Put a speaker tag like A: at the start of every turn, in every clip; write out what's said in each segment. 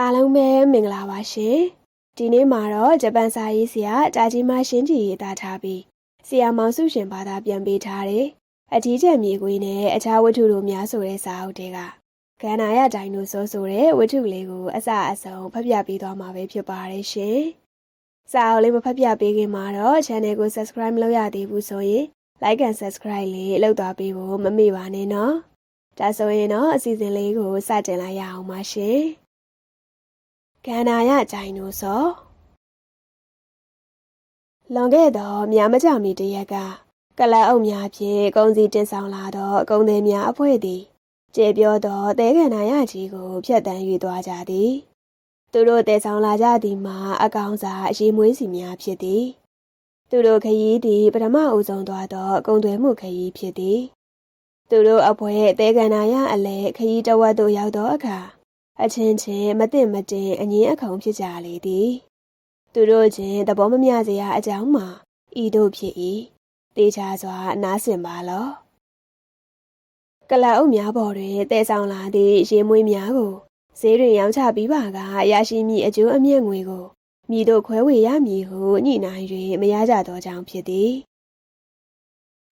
A: အားလုံးပဲမင်္ဂလာပါရှင်ဒီနေ့မှာတော့ဂျပန်စာရေးဆရာတာဂျီမာရှင်းကြည်ရေးသားထားပြီးဆရာမောင်စုရှင်ဘာသာပြန်ပေးထားတယ်အထီးကျန်မြေခွေးနဲ့အခြားဝတ္ထုတို့များဆိုတဲ့စာအုပ်တွေကကန္နာရဒိုင်နိုဆောဆိုတဲ့ဝတ္ထုလေးကိုအစအဆုံးဖတ်ပြပေးသွားမှာပဲဖြစ်ပါတယ်ရှင်စာအုပ်လေးမဖတ်ပြပေးခင်မှာတော့ channel ကို subscribe မလုပ်ရသေးဘူးဆိုရင် like and subscribe လေးလုပ်သွားပေးဖို့မမေ့ပါနဲ့နော်ဒါဆိုရင်တော့အစီအစဉ်လေးကိုစတင်လိုက်ရအောင်ပါရှင် ကန္နာရဂျိုင်နိုဆောလွန်ခဲ့သောများမကြမီတရက်ကကလအုပ်များဖြင့်ကုန်းစီတင်ဆောင်လာသောအကုန်းသည်များအဖွဲ့သည်ကျေပြောသောတဲကန္နာရကြီးကိုဖျက်တမ်း၍သွားကြသည်သူတို့တည်ဆောင်လာကြသည်မှာအကောင်စာအရေးမွေးစီများဖြစ်သည်သူတို့ခရီးသည်ပထမအဦးဆုံးသွားသောကုံသွဲမှုခရီးဖြစ်သည် သူတို့အဖွဲတဲကန္နာရအလဲခရီးတဝက်သို့ရောက်သောအခါ အချင်းချင်းမသိမတင်အငင်းအခုံဖြစ်ကြလေသည်သူတို့ချင်းသဘောမမျှစရာအကြောင်းမှာဤတို့ဖြစ်၏တေချာစွာနားဆင်ပါလော့ကလအုပ်များပေါ်တွင်တဲဆောင်လာသည့်ရေမွေးများကိုဈေးတွင်ရောင်းချပြီးပါကရရှိမည့်အကျိုးအမြတ်ငွေကိုမိတို့ခွဲဝေရမည်ဟုညှိနှိုင်း၍မရကြသောကြောင့်ဖြစ်သည်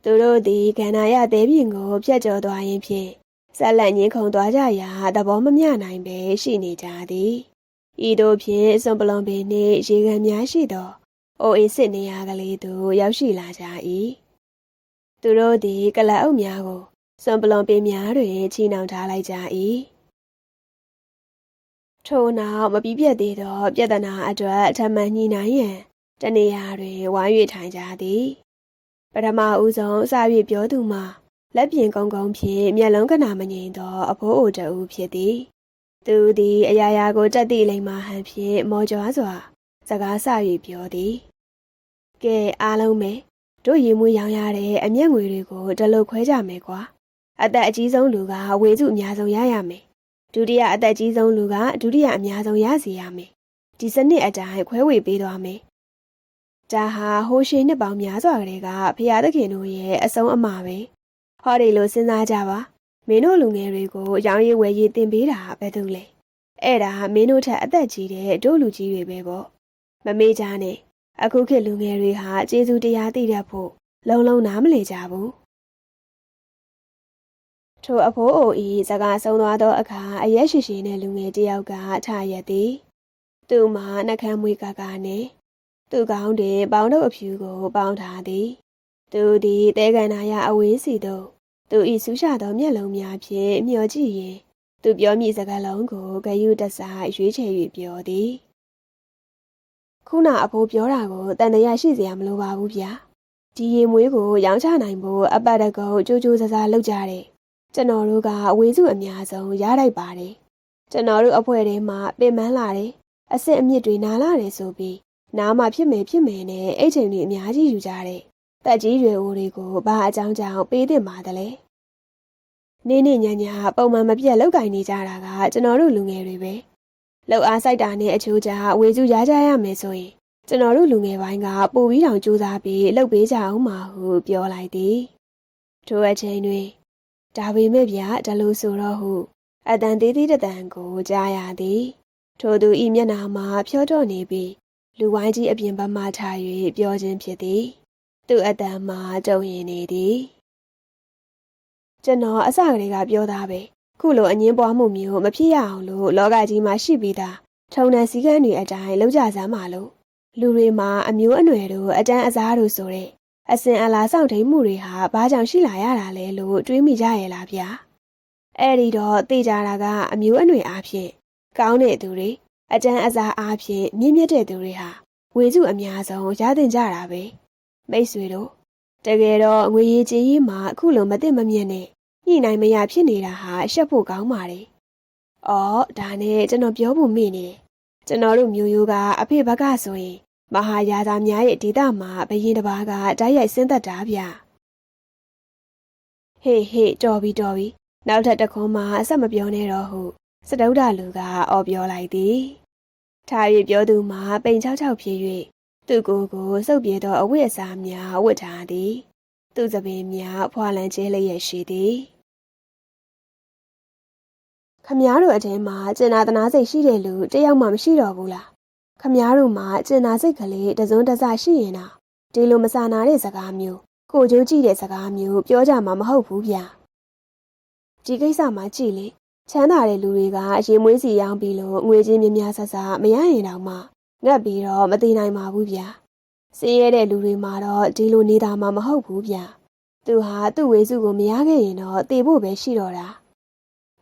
A: သူတို့သည်ကန္နာရသေးပြင်ကိုဖျက်ကျော်သွားရင်းဖြင့် ဆက်လက်ငင်းခုန်သွားကြရာသဘောမမျှနိုင်ပဲရှိနေကြသည်ဤတို့ဖြင့်စွန်ပလွန်ပင်နှင့်ရေကန်များရှိသောအိုအေးစစ်နေရကလေးသို့ရောက်ရှိလာကြ၏သူတို့သည် ကလအုပ်များကိုစွန်ပလွန်ပင်များတွင်ချီနှောင်ထားလိုက်ကြ၏ထို့နောက်မပြီးပြတ်သေးသောပြဿနာအတွက်အထမန်ညှိနှိုင်းရန်တနေရာတွင်ဝိုင်း၍ထိုင်ကြသည်ပထမဦးဆုံးအစာ၍ပြောသူမှာ လက်ပြင်ကုန်းကုန်းဖြင့်မျက်လုံးကနာမငြိမ်သောအဖိုးအိုတဦးဖြစ်သည်သူသည်အရာရာကိုတက်သည့်လိမ္မာဟန်ဖြင့်မော်ကြွားစွာ စကားဆ၍ပြောသည်ကဲအားလုံးပဲတို့ရေမွေးရောင်ရတဲ့အမျက်ငွေတွေကိုတလုတ်ခွဲကြမယ်ကွာအသက်အကြီးဆုံးလူကဝေစုအများဆုံးရရမယ်ဒုတိယအသက်ကြီးဆုံးလူကဒုတိယအများဆုံးရစီရမယ်ဒီစနစ်အတိုင်းခွဲဝေပေးသွားမယ်ဒါဟာဟိုးရှိနှစ်ပေါင်းများစွာကလေးကဖရာသခင်တို့ရဲ့အဆုံးအမပဲ ဟောဒီလိုစဉ်းစားကြပါမင်းတို့လူငယ်တွေကိုရောင်းရည်ဝယ်ရည်တင်ပေးတာဘယ်သူလဲအဲ့ဒါမင်းတို့ထက်အသက်ကြီးတဲ့တို့လူကြီးတွေပဲပေါ့မမေးကြနဲ့အခုခေတ်လူငယ်တွေဟာကျေးဇူးတရားသိတတ်ဖို့လုံလုံနားမလည်ကြဘူးထိုအဖိုးအိုဤစကားဆုံးသွားသောအခါအရက်ရှိရှိနဲ့လူငယ်တယောက်ကထရက်သည်သူ့မှာနှကမ်းမွေးကာကာနဲ့သူ့ကောင်းတွင်ပေါင်းတို့အဖြူကိုပေါင်းထားသည် သူသည်တဲကန်နာရအဝေးစီသို့ သူဤဆူးရှာသောမျက်လုံးများဖြင့်မျှော်ကြည့်ရင်သူပြောမိစကားလုံးကိုဂယုတဆိုင်ရွေးချယ်၍ပြောသည်ခုနအဖိုးပြောတာကိုတန်တရာရှိစရာမလိုပါဘူးဗျာဒီရေမွေးကိုရောင်းချနိုင်ဖို့အပတ်တကုတ်ကြိုးကြိုးစားစားလုပ်ကြတယ်ကျွန်တော်တို့ကအဝေးစုအများဆုံးရလိုက်ပါတယ်ကျွန်တော်တို့အဖွဲ့ထဲမှာပင်ပန်းလာတယ်အစ်စ်အမြစ်တွေနားလာတယ်ဆိုပြီးနားမှာဖြစ်မယ်ဖြစ်မယ်နဲ့အဲ့ချိန်တွေအများကြီးယူကြတယ် တက်ကြီးရွယ်အိုတွေကိုဘာအကြောင်းကြောင့်ပေးတင်ပါသလဲနေနေညညပုံမှန်မပြတ်လောက်ကင်နေကြတာကကျွန်တော်တို့လူငယ်တွေပဲလောက်အားစိုက်တာနဲ့အချိုးကြဝေစုရကြရမယ်ဆိုရင်ကျွန်တော်တို့လူငယ်ပိုင်းကပိုပြီးတောင်ကြိုးစားပြီးလှုပ်ပေးကြအောင်ပါဟုပြောလိုက်သည်ထိုအချိန်တွင်ဒါပေမဲ့ဗျာဒါလို့ဆိုတော့ဟုအတန်သေးသေးတန်ကိုကြားရသည်ထိုသူဤမျက်နာမှာဖြောတော့နေပြီးလူဝိုင်းကြီးအပြင်ဘက်မှထား၍ပြောခြင်းဖြစ်သည် သူ့အတန်မှာကြုံရင်နေသည်ကျွန်တော်အစကလေးကပြောသားပဲခုလိုအငင်းပွားမှုမျိုးမဖြစ်ရအောင်လို့လောကကြီးမှာရှိပြီးသားထုံတန်စည်းကမ်းတွေအတိုင်းလုပ်ကြစမ်းပါလို့လူတွေမှာအမျိုးအနွယ်တို့အတန်းအစားတို့ဆိုတဲ့အစင်အလားဆောင်ထိန်မှုတွေဟာဘာကြောင့်ရှိလာရတာလဲလို့တွေးမိကြရဲ့လားဗျာအဲ့ဒီတော့သိကြတာကအမျိုးအနွယ်အားဖြင့်ကောင်းတဲ့သူတွေအတန်းအစားအားဖြင့်မြင့်မြတ်တဲ့သူတွေဟာဝေစုအများဆုံးရသင့်ကြတာပဲ မိတ်ဆွေတို့တကယ်တော့ငွေရည်ကြီးကြီးမှာအခုလိုမသိမမြင်နဲ့ညှိနိုင်မရဖြစ်နေတာဟာရှက်ဖို့ကောင်းပါတယ်။အော်ဒါနဲ့ကျွန်တော်ပြောဖို့မေ့နေတယ်။ကျွန်တော်တို့မျိုးရိုးကအဖေဘက်ကဆိုရင်မဟာယာသာများရဲ့ဒေသမှာဘရင်တစ်ပါးကတိုက်ရိုက်ဆင်းသက်တာဗျ။ဟေးဟေးတော်ပြီတော်ပြီနောက်ထပ်တစ်ခွန်းမှအဆက်မပြောနဲ့တော့ဟုစတုဒ္ဒလူကအော်ပြောလိုက်သည်။ထား၍ပြောသူမှာပိန်ချောက်ချောက်ဖြစ်၍ သူ့ကိုယ်ကိုစုပ်ပြေသောအဝတ်အစားများဝတ်ထားသည်။သူ့သပင်များဖွာလန်ကျဲလျက်ရှိသည်။ခမားတို့အထဲမှာကျင်နာတနာစိတ်ရှိတဲ့လူတယောက်မှမရှိတော့ဘူးလားခမားတို့မှာကျင်နာစိတ်ကလေးတစုံတစရှိရင်တော့ဒီလိုမစာနာတဲ့စကားမျိုးကိုကြိုးကြည့်တဲ့စကားမျိုးပြောကြမှာမဟုတ်ဘူးဗျဒီကိစ္စမှာကြည့်လေချမ်းသာတဲ့လူတွေကရေမွေးစီရောင်းပြီးလို့ငွေချင်းများများဆဆမရရင်တောင်မှ ငတ်ပြီးတော့မသိနိုင်ပါဘူးဗျစင်းရဲတဲ့လူတွေမှာတော့ဒီလိုနေတာမှမဟုတ်ဘူးဗျသူဟာသူ့ဝေစုကိုမရခဲ့ရင်တော့တေဖို့ပဲရှိတော့တာ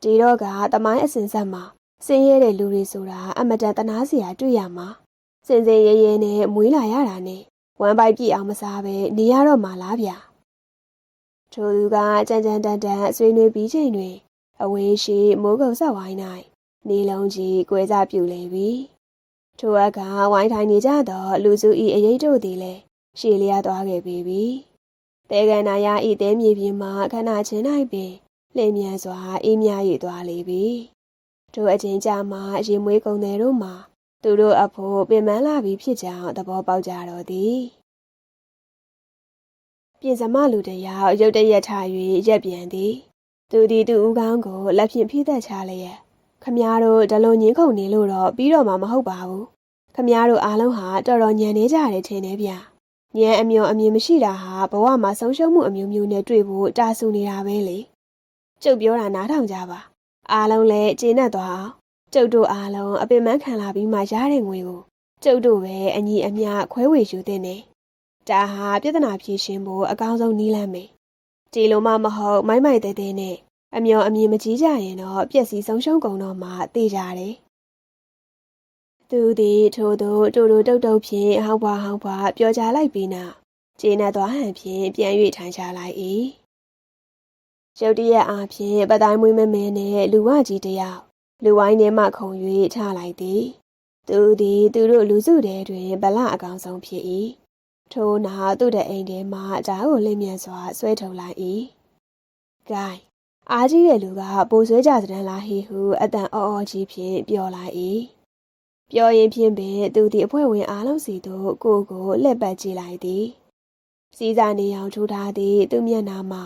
A: ဒီတော့ကတမိုင်းအစင်ဆက်မှာစင်းရဲတဲ့လူတွေဆိုတာအမတန်တနာစရာတွေ့ရမှာစင်စင်ရဲရဲနဲ့မွေးလာရတာနဲ့ဝမ်းပိုက်ပြည့်အောင်မစားပဲနေရတော့မှလားဗျထိုသူကကြမ်းကြမ်းတန်တန်ဆွေးနွေးပြီးချိန်တွင် အဝေးရှိမိုးကုတ်ဆက်ဝိုင်း၌နေလုံးကြီးကွဲစားပြူလေပြီ ထိုအခါဝိုင်းထိုင်နေကြသောလူစု၏အရေးတို့သည်လည်းရှည်လျားသွားခဲ့ပြီပြီတဲကန်နာရဤတဲမြေပြင်မှခဏချင်း၌ပင်လင်းမြန်စွာအေးမြ၍သွားလေပြီထိုအချင်းကြမှာရေမွေးကုန်တယ်တို့မှာသူတို့အဖို့ပင်ပန်းလာပြီဖြစ်ကြောင်းသဘောပေါက်ကြတော့သည်ပြင်စမလူတယောက်ရုတ်တရက်ထ၍ရက်ပြန်သည်သူဒီသူဦးကောင်းကိုလက်ဖြင့်ဖိသက်ချလျက် ခမားတို့ဒလုံညင်းခုန်နေလို့တော့ပြီးတော့မှမဟုတ်ပါဘူးခမားတို့အားလုံးဟာတော်တော်ညံနေကြတယ်ထင်တယ်ဗျညံအမျိုးအမြင်မရှိတာဟာဘဝမှာဆုံးရှုံးမှုအမျိုးမျိုးနဲ့တွေ့ဖို့တာဆူနေတာပဲလေကျုပ်ပြောတာနားထောင်ကြပါအားလုံးလည်းကျေနပ်သွားအောင်ကျုပ်တို့အားလုံးအပင်ပန်းခံလာပြီးမှရတဲ့ငွေကိုကျုပ်တို့ပဲအညီအမျှခွဲဝေယူတဲ့နေဒါဟာပြဿနာဖြေရှင်းဖို့အကောင်းဆုံးနည်းလမ်းပဲဒီလိုမှမဟုတ်မိုက်မိုက်တဲတဲနဲ့ အမျော်အမြင်မကြီးကြရင်တော့ပျက်စီးဆုံးရှုံးကုန်တော့မှသိကြတယ်သူသည်ထို့သောတူတူတုတ်တုတ်ဖြင့်ဟောင်းပွားဟောင်းပွားပြောကြလိုက်ပြီးနောက်ကျေနပ်သွားဟန်ဖြင့်ပြန်၍ထိုင်ချလိုက်၏ရုတ်တရက်အားဖြင့်ပတိုင်းမွေးမမဲနဲ့လူဝကြီးတယောက်လူဝိုင်းထဲမှခုံ၍ထလိုက်သည်သူသည်သူတို့လူစုထဲတွင်ဗလအကောင်ဆုံးဖြစ်၏ထို့နောက်သူ့တဲ့အိမ်ထဲမှဓာတ်ကိုလင်းမြန်စွာဆွဲထုတ်လိုက်၏ဂိုင်း အားကြီးတဲ့လူကပိုဆွဲကြစတန်းလာဟီဟုအတန်အော်အော်ကြီးဖြင့်ပြောလိုက်၏ပြောရင်ဖြင့်ပင်သူသည်အဖွဲ့ဝင်အားလုံးစီသို့ကိုကိုလှည့်ပတ်ကြည့်လိုက်သည်စီးစာနေအောင်ထူထားသည့်သူမျက်နှာမှာ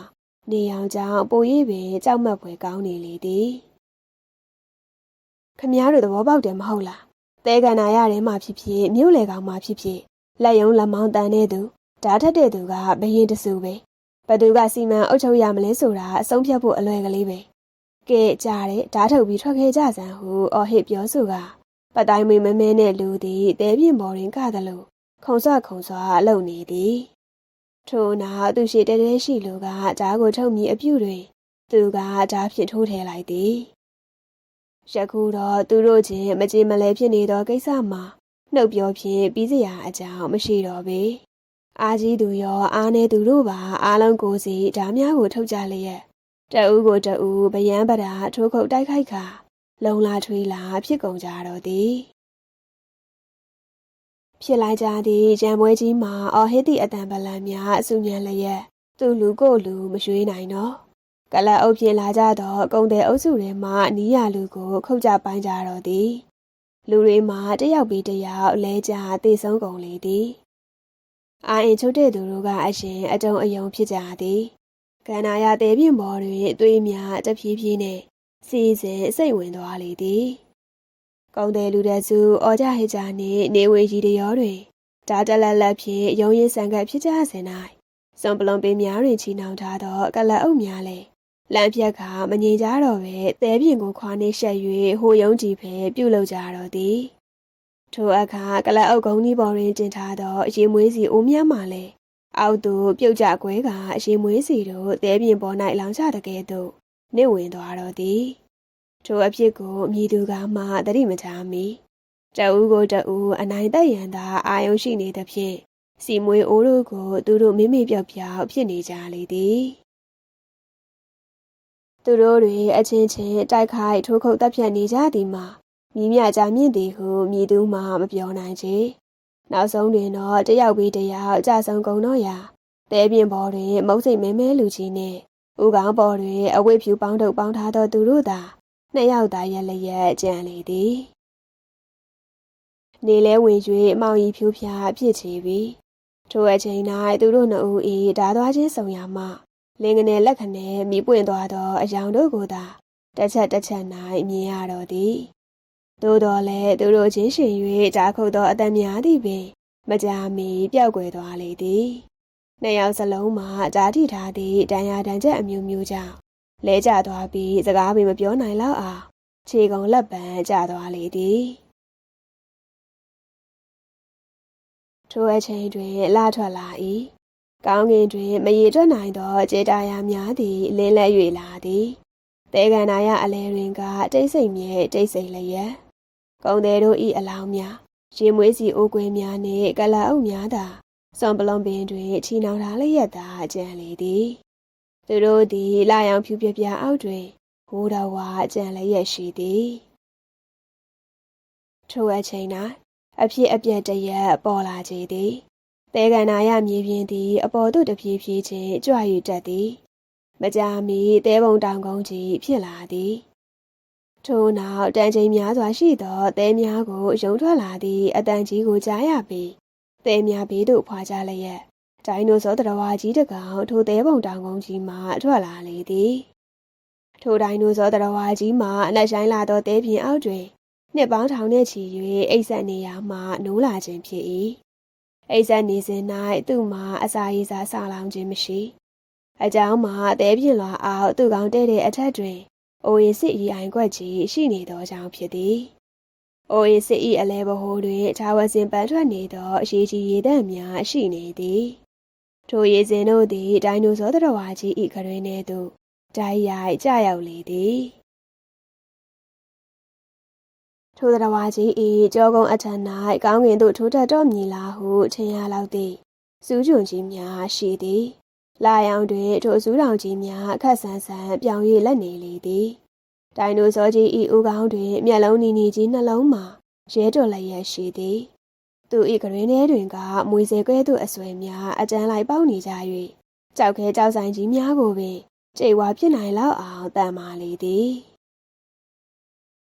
A: နေအောင်ကြောင့်ပိုရိပ်ပင်ကြောက်မက်ဖွယ်ကောင်းနေလေသည်ခမည်းတော်သဘောပေါက်တယ်မဟုတ်လားတဲကန်နာရထဲမှာဖြစ်ဖြစ်မြို့လေကောင်မှာဖြစ်ဖြစ်လက်ယုံလက်မောင်းတန်တဲ့သူဓာတ်ထက်တဲ့သူကဘရင်တဆူပဲ ဘသူကစီမံအုပ်ချုပ်ရမလဲဆိုတာအဆုံးဖြတ်ဖို့အလွယ်ကလေးပဲကဲကြားတဲ့ဓာတ်ထုတ်ပြီးထွက်ခဲ့ကြစမ်းဟုအော်ဟစ်ပြောဆိုကပတိုင်းမင်းမမဲနဲ့လူသည်တဲပြင်းပေါ်တွင်ကသလိုခုံဆွခုံဆွအလုံနေသည်ထို့နောက်သူရှိတဲတဲရှိလူကဓာတ်ကိုထုတ်မြည်အပြုတွင် သူကဓာတ်ဖြင့်ထိုးထည့်လိုက်သည်ယခုတော့သူတို့ချင်းမကြေမလဲဖြစ်နေသောကိစ္စမှာနှုတ်ပြောဖြင့်ပြီးစရာအကြောင်းမရှိတော့ပေ အာကြီးသူရောအားနေသူတို့ပါအားလုံးကိုစီဓာများကိုထုတ်ကြလျက်တအူးကိုတအူးဗယံပဒါထိုးခုတ်တိုက်ခိုက်ခါလုံလာထွေးလာဖြစ်ကုန်ကြတော့သည်ဖြစ်လိုက်ကြသည့်ရံပွဲကြီးမှာအော်ဟစ်သည့်အတန်ပလန်များအဆူညံလျက်သူ့လူကိုလူမရွှေးနိုင်တော့ကလပ်အုပ်ပြင်လာကြတော့ကုံတဲ့အုပ်စုထဲမှနီးရလူကို ခုတ်ကြပိုင်းကြတော့သည် လူတွေမှာတယောက်ပြီးတယောက်လဲကြသေဆုံးကုန်လေသည် အာအင်ချုပ်တဲ့သူတို့ကအရှင်အတုံအယုံဖြစ်ကြသည်ကန္နာရသေးပြင်ပေါ်တွင်သွေးများတဖြည်းဖြည်းနဲ့စီစဉ်စိတ်ဝင်သွားလေသည်ကုံတဲ့လူတဲ့စုအော်ကြဟစ်ကြနှင့်နေဝေကြီးတရောတွင်ဓာတလက်လက်ဖြင့်ရုံရင်ဆန်ကပ်ဖြစ်ကြစဉ်၌စွန်ပလွန်ပင်များတွင်ချီနှောင်ထားသောကလအုပ်များလည်းလမ်းပြက်ကမငြိမ်ကြတော့ပဲသဲပြင်ကိုခွာနေရှက်၍ဟိုယုံကြည်ဖဲပြုတ်လောက်ကြတော့သည် ထိုအခါကလအုပ်ကုန်းဒီပေါ်တွင်တင်ထားသောအရေးမွေးစီအိုးများမှလည်းအောက်သို့ပြုတ်ကြကွဲကအရေးမွေးစီတို့သဲပြင်ပေါ်၌လောင်ချတကဲ့သို့နှိမ့်ဝင်သွားတော့သည်ထိုအဖြစ်ကိုမြည်သူကမှတတိမထားမီတအူးကိုတအူးအနိုင်တက်ရန်သာအာယုံရှိနေသဖြင့်စီမွေးအိုးတို့ကို သူတို့မိမိပြောက်ပြောက်ဖြစ်နေကြလေသည်သူတို့တွေအချင်းချင်းတိုက်ခိုက်ထိုးခုတ်တပ်ဖြတ်နေကြသည်မှာ မြည်မြကြမြင့်သည်ဟုမြည်သူမှမပြောနိုင်ချေနောက်ဆုံးတွင်တော့တယောက်ပြီးတယောက်ကြဆုံကုန်တော့ရာတဲပြင်းပေါ်တွင်မုတ်စိတ်မဲမဲလူကြီးနှင့်ဦးခေါင်းပေါ်တွင်အဝိဖြူပေါင်းထုတ်ပေါင်းထားသောသူတို့သာနှစ်ယောက်သာရက်လျက်ကြံလေသည်နေလဲဝင်၍မောင်ရီဖြူဖြာဖြစ်ချေပြီထိုအချိန်၌သူတို့နှစ်ဦး၏ဓာသွားချင်းဆုံရမှလင်းကနေလက်ခနဲမိပွင့်သွားသောအယောင်တို့ကိုသာတစ်ချက်တစ်ချက်၌မြင်ရတော့သည် သို့တော်လည်းသူတို့ချင်းရှင်၍ကြားခုတ်သောအတန်များသည်ပင် မကြာမီပျောက်ကွယ်သွားလေသည်နှစ်ယောက်စလုံးမှာကြားထိထားသည့်တန်ရာတန်ချက်အမျိုးမျိုးကြောင့်လဲကျသွားပြီးစကားပင်မပြောနိုင်တော့အောင်ခြေကုံလက်ပံကျသွားလေသည်ထိုအချိန်တွင်လှထွက်လာ၏ကောင်းကင်တွင်မရေတွက်နိုင်သောကြေတာယာများသည်လင်းလက်၍လာသည်တေကန္နာယအလဲတွင်ကတိတ်ဆိတ်မြဲတိတ်ဆိတ်လျက် ကုံသေးတို့ဤအလောင်းများရေမွေးစီအိုးကွင်းများနှင့်ကလအုပ်များသာစွန်ပလွန်ပင်တွင်ချီနှောင်ထားလျက်သာကျန်လေသည်သူတို့သည်လာရောင်ဖြူပြပြအောက်တွင်ဟိုးတော်ဝါကျန်လျက်ရှိသည်ထိုအချိန်၌အဖြစ်အပျက်တရက်ပေါ်လာကြသည်တေကန္နာယမြေပြင်သည် အပေါ်သို့တပြေးပြေးချင်းကြွ၍တက်သည် မကြာမီတဲပုံတောင်ကုန်းကြီးဖြစ်လာသည် ထို့နောက်တန်ချိန်များစွာရှိသောသဲများကိုယုံထွက်လာသည့်အတန်ကြီးကိုကြားရပြီးသဲများဘေးသို့ဖွာကြလျက်ဒိုင်နိုဆောတရဝါကြီးတကောင်ထိုသဲပုံတောင်ကုန်းကြီးမှထွက်လာလေသည်ထိုဒိုင်နိုဆောတရဝါကြီးမှအနက်ဆိုင်လာသောသဲပြင်အောက်တွင်နှစ်ပေါင်းထောင်နဲ့ချီ၍အိတ်ဆက်နေရာမှနိုးလာခြင်းဖြစ်၏အိတ်ဆက်နေစဉ်၌သူ့မှာအစာရည်စာဆလောင်ခြင်းမရှိအကြောင်းမှာသဲပြင်လွာအောက်သူ့ကောင်းတဲ့တဲ့အထက်တွင် အိုအေစစ်ဤအိုင်ကွက်ကြီးရှိနေသောကြောင့်ဖြစ်သည်။အိုအေစစ်ဤအလဲဘဟိုတွင်ခြားဝစဉ်ပန်းထွက်နေသောအရေးကြီးရေတံများရှိနေသည်။ထိုရေစင်တို့သည် ဒိုင်နိုဆောတရဝါကြီးဤခရင်ထဲသို့တိုက်ရိုက်ကျရောက်လေသည်။ထိုတရဝါကြီးဤကြောကုန်းအထက်၌ကောင်းကင်သို့ထိုးတက်တော်မည်လားဟုထင်ရလောက်သည်စူးကျွံကြီးများရှိသည်။ လာရောင်တွင်ထိုစူးတောင်ကြီးများအခက်ဆန်းဆန်းပြောင်ရည်လက်နေလေသည်ဒိုင်နိုဆောကြီးဤဦးခေါင်းတွင်မျက်လုံးနီနီကြီးနှလုံးမှာရဲတော်လျက်ရှိသည်သူဤကရင်ထဲတွင်ကမွေစေကွဲသို့အဆွဲများအကျန်းလိုက်ပေါက်နေကြ၍ကြောက်ခဲကြောက်ဆိုင်ကြီးများကိုပင်ကြိတ်ဝါဖြစ်နိုင်လောက်အောင်တန်မာလေသည်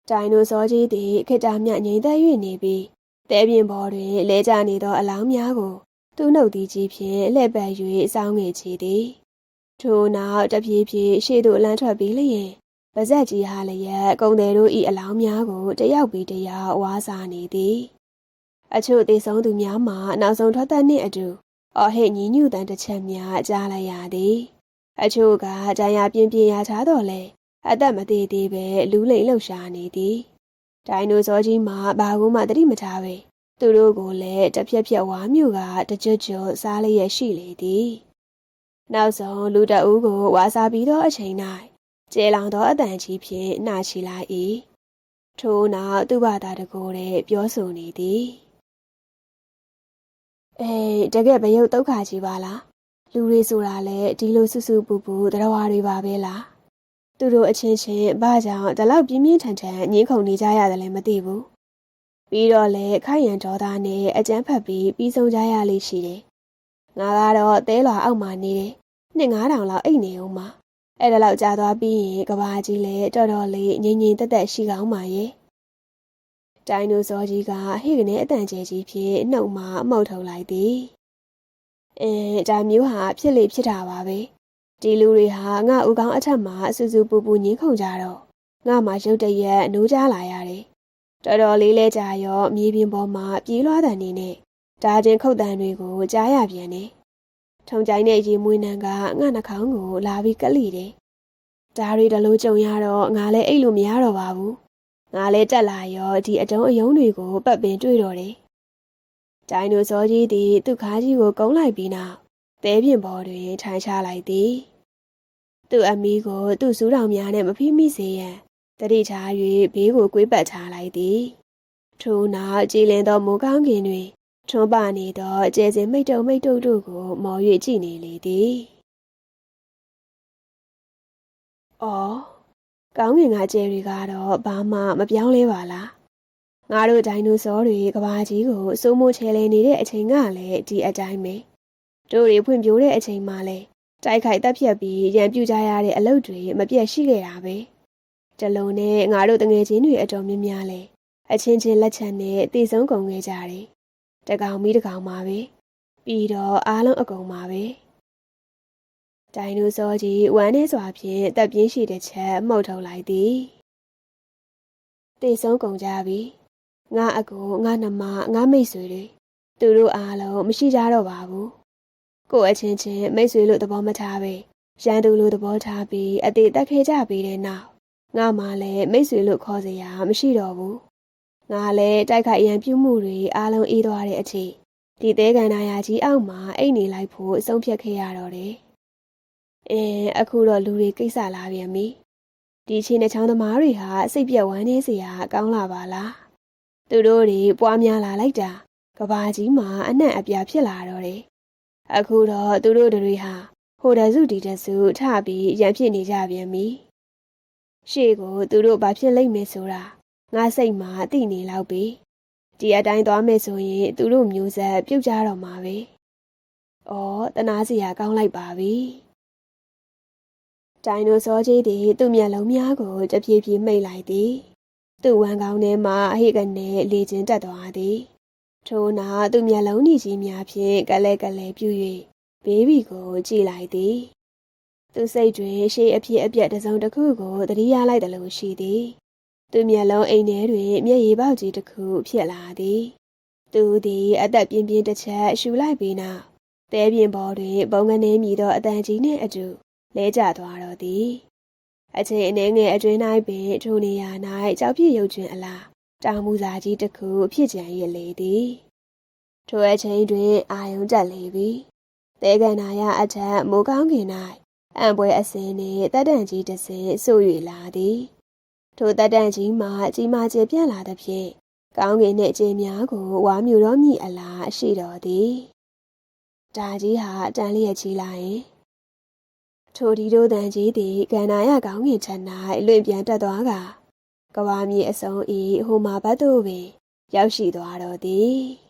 A: ဒိုင်နိုဆောကြီးသည်ခိတ္တမြငိမ့်သက်၍နေပြီးတဲပြင်ပေါ်တွင်လဲကျနေသောအလောင်းများကို သူ့နှုတ်သီးကြီးဖြင့်လှည့်ပတ်၍စောင်းငယ်ချီသည်ထိုနောက်တပြေးပြေးရှေ့သို့လမ်းထွက်ပြီးလျင်ပါဇက်ကြီးဟာလျက်ကုံတယ်တို့ဤအလောင်းများကိုတယောက်ပြီးတယောက်ဝါးစားနေသည်အချို့သေဆုံးသူများမှနောက်ဆုံးထွက်သက်နှင့်အတူအော်ဟစ်ညီညွတ်တန်တစ်ချက်များကြားလိုက်ရသည်အချို့ကဂျာယာပြင်းပြင်းရထားတော့လေအသက်မသေးသေးပဲလူးလိမ်လှုပ်ရှားနေသည်ဒိုင်နိုဆောကြီးမှဘာကူမှတတိမထားပဲ သူတို့ကိုလည်းတဖြက်ဖြက်ဝါမျိုးကတကြွကြွစားလျက်ရှိလေသည်နောက်ဆုံးလူတအူးကိုဝါစားပြီးသောအချိန်၌ကျေလောင်သောအတန်ကြီးဖြင့်နှာချီလိုက်၏ထို့နောက်သူ့ဘာသာတကိုယ်တည်းပြောဆိုနေသည်အေးတကယ်ဘယုတ်ဒုက္ခကြီးပါလားလူတွေဆိုတာလဲဒီလိုစုစုပူပူတရားဝါတွေပါပဲလားသူတို့အချင်းချင်းဘာကြောင့်ဒီလောက်ပြင်းပြင်းထန်ထန်ညှင်းခုန်နေကြရတယ်လဲမသိဘူး ပြီးတော့လည်းခိုင်ရန်ဒေါသနဲ့အကြမ်းဖက်ပြီးပြီးဆုံးကြရလိမ့်ရှိတယ်။ငါကတော့သဲလွာအောက်မှာနေတယ်။နှစ်ငါးတောင်လောက်အိတ်နေအောင်ပါ။အဲ့ဒါလောက်ကြာသွားပြီးရင်ကဘာကြီးလည်းတော်တော်လေးငြိမ်ငြိမ်သက်သက်ရှိကောင်းပါရဲ့။ဒိုင်နိုဆောကြီးကဟိကနေအတန်ကျဲကြီးဖြင့်နှုတ်မှအမှုတ်ထုတ်လိုက်သည်။အဲဒါမျိုးဟာဖြစ်လေဖြစ်တာပါပဲ။ဒီလူတွေဟာငါဥကောင်းအထက်မှာစူးစူးပူပူညင်းခုန်ကြတော့ငါမှရုတ်တရက်နိုးကြလာရတယ်။ တော်တော်လေးလဲကြာရောမြေပြင်ပေါ်မှာပြေးလွှားတန်နေနဲ့ဒါချင်းခုတ်တန်တွေကိုကြားရပြန်တယ်။ထုံကြိုင်းတဲ့ရေမွေးနှံကငါနှာခေါင်းကိုလာပြီးကလိတယ်။ဒါတွေတလို့ကြုံရတော့ငါလည်းအိတ်လို့မရတော့ပါဘူး။ငါလည်းတက်လာရောဒီအတုံးအယုံတွေကိုပတ်ပင်တွေ့တော့တယ်။ဒိုင်နိုဆောကြီးသည်သူ့ခါးကြီးကိုကုန်းလိုက်ပြီးနောက်သဲပြင်ပေါ်တွင်ထိုင်ချလိုက်သည်။သူ့အမီးကိုသူ့စူးတောင်များနဲ့မဖိမိစေရန် တတိထား၍ဘေးကိုကွေးပတ်ထားလိုက်သည်ထို့နောက်ကြည်လင်သောမိုးကောင်းကင်တွင်ထွန်းပနေသောကျဲစင်မိတ်တုံမိတ်တုံတို့ကိုမော်၍ကြည့်နေလေသည်။အော်ကောင်းကင်ကကျဲတွေကတော့ဘာမှမပြောင်းလဲပါလား။ငါတို့ဒိုင်နိုဆောတွေကဘာကြီးကိုစိုးမိုးချဲလဲနေတဲ့အချိန်ကလည်းဒီအတိုင်းပဲ။တို့တွေဖွံ့ဖြိုးတဲ့အချိန်မှလည်းတိုက်ခိုက်တက်ဖြတ်ပြီးရန်ပြူကြရတဲ့အလုပ်တွေမပြတ်ရှိခဲ့တာပဲ။ တလုံးနဲ့ငါတို့တငယ်ချင်းတွေအတော်များများလဲအချင်းချင်းလက်ချံနဲ့တည်ဆုံးကုန်ခဲ့ကြတယ်တကောင်မီတကောင်ပါပဲပြီးတော့အားလုံးအကုန်ပါပဲဒဒိုင်နိုဆောကြီးဝမ်းနေစွာဖြင့်တပ်ပြင်းရှိတဲ့ချက်မှုတ်ထုတ်လိုက်သည်တေဆုံးကုန်ကြပြီငါအကူငါနှမငါမိတ်ဆွေတွေသူတို့အားလုံးမရှိကြတော့ပါဘူးကိုယ်အချင်းချင်းမိတ်ဆွေလို့သဘောမထားပဲရန်သူလို့သဘောထားပြီးအသေးတက်ခဲကြပြီးတဲ့နောက် ငါမှလည်းမိတ်ဆွေလို့ခေါ်စရာမရှိတော့ဘူးငါလည်းတိုက်ခိုက်ရန်ပြုမှုတွေအားလုံးအေးသွားတဲ့အချိန်ဒီသေးကန်နာယာကြီးအောက်မှာအိတ်နေလိုက်ဖို့အဆုံးဖြတ်ခဲ့ရတော့တယ်။အင်းအခုတော့လူတွေကိစ္စလာပြန်ပြီ။ဒီချင်းတဲ့ချောင်းသမားတွေဟာစိတ်ပြက်ဝမ်းနေစရာကောင်းလာပါလား။သူတို့တွေပွားများလာလိုက်တာကဘာကြီးမှာအနှံ့အပြာဖြစ်လာတော့တယ်။အခုတော့သူတို့တွေဟာဟိုတစုဒီတစုထပြီးရန်ဖြစ်နေကြပြန်ပြီ။ ရှေ့ကိုသူတို့ဘာဖြစ်လိမ့်မယ်ဆိုတာငါစိတ်မှာသိနေလောက်ပြီ။ဒီအတိုင်းသွားမယ်ဆိုရင်သူတို့မျိုးဆက်ပြုတ်ကြတော့မှာပဲ။အော်တနာစရာကောင်းလိုက်ပါပြီ။ဒိုင်နိုဆောကြီးသည်သူ့မျက်လုံးများကိုတပြေးပြေးမိတ်လိုက်သည်။သူ့ဝမ်းကောင်းထဲမှအဟိကနေလေကျင်တက်သွားသည်။ထို့နောက်သူ့မျက်လုံးကြီးများဖြင့်ကလဲကလဲပြူ၍ဘေးဘီကိုကြည့်လိုက်သည်။ သူစိတ်တွင်ရှေးအဖြစ်အပျက်တစ်စုံတစ်ခုကိုသတိရလိုက်တယ်လို့ရှိသည်။သူမျက်လုံးအိမ်ထဲတွင်မျက်ရည်ပေါက်ကြီးတစ်ခုဖြစ်လာသည်။သူသည်အသက်ပြင်းပြင်းတစ်ချက်ရှူလိုက်ပြီးနောက်တဲပြင်ပေါ်တွင်ဘုံကနေမြည်သောအတန်ကြီးနှင့်အတူလဲကျသွားတော့သည်။အချိန်အနေငယ်အတွင်း၌ပင်ထိုနေရာ၌ကြောက်ပြည့်ရုပ်ကျွင်အလားတောင်မူစာကြီးတစ်ခုဖြစ်ကြံရလေသည်။ထိုအချိန်တွင်အာယုံတက်လေပြီ။တဲကန်နာရအထက်မိုးကောင်းကင်၌ အံပွဲအစင်းနှင့်တက်တန်ကြီးတစ်စင်းဆို့၍လာသည်။ထိုတက်တန်ကြီးမှကြီးမားကျပြန့်လာသဖြင့်ကောင်းကင်နှင့်အကျင်းများကိုဝါမြူတော်မြည်အလားရှိတော်သည်။ဒါကြီးဟာတန်လျက်ကြီးလာရင်ထိုဒီတို့တန်ကြီးသည်ကန္နာရကောင်းကင်ထ၌လွင့်ပြန်တက်သွားကကဘာမြေအစုံဤဟိုမှာဘတ်တို့ပင်ရောက်ရှိသွားတော်သည်။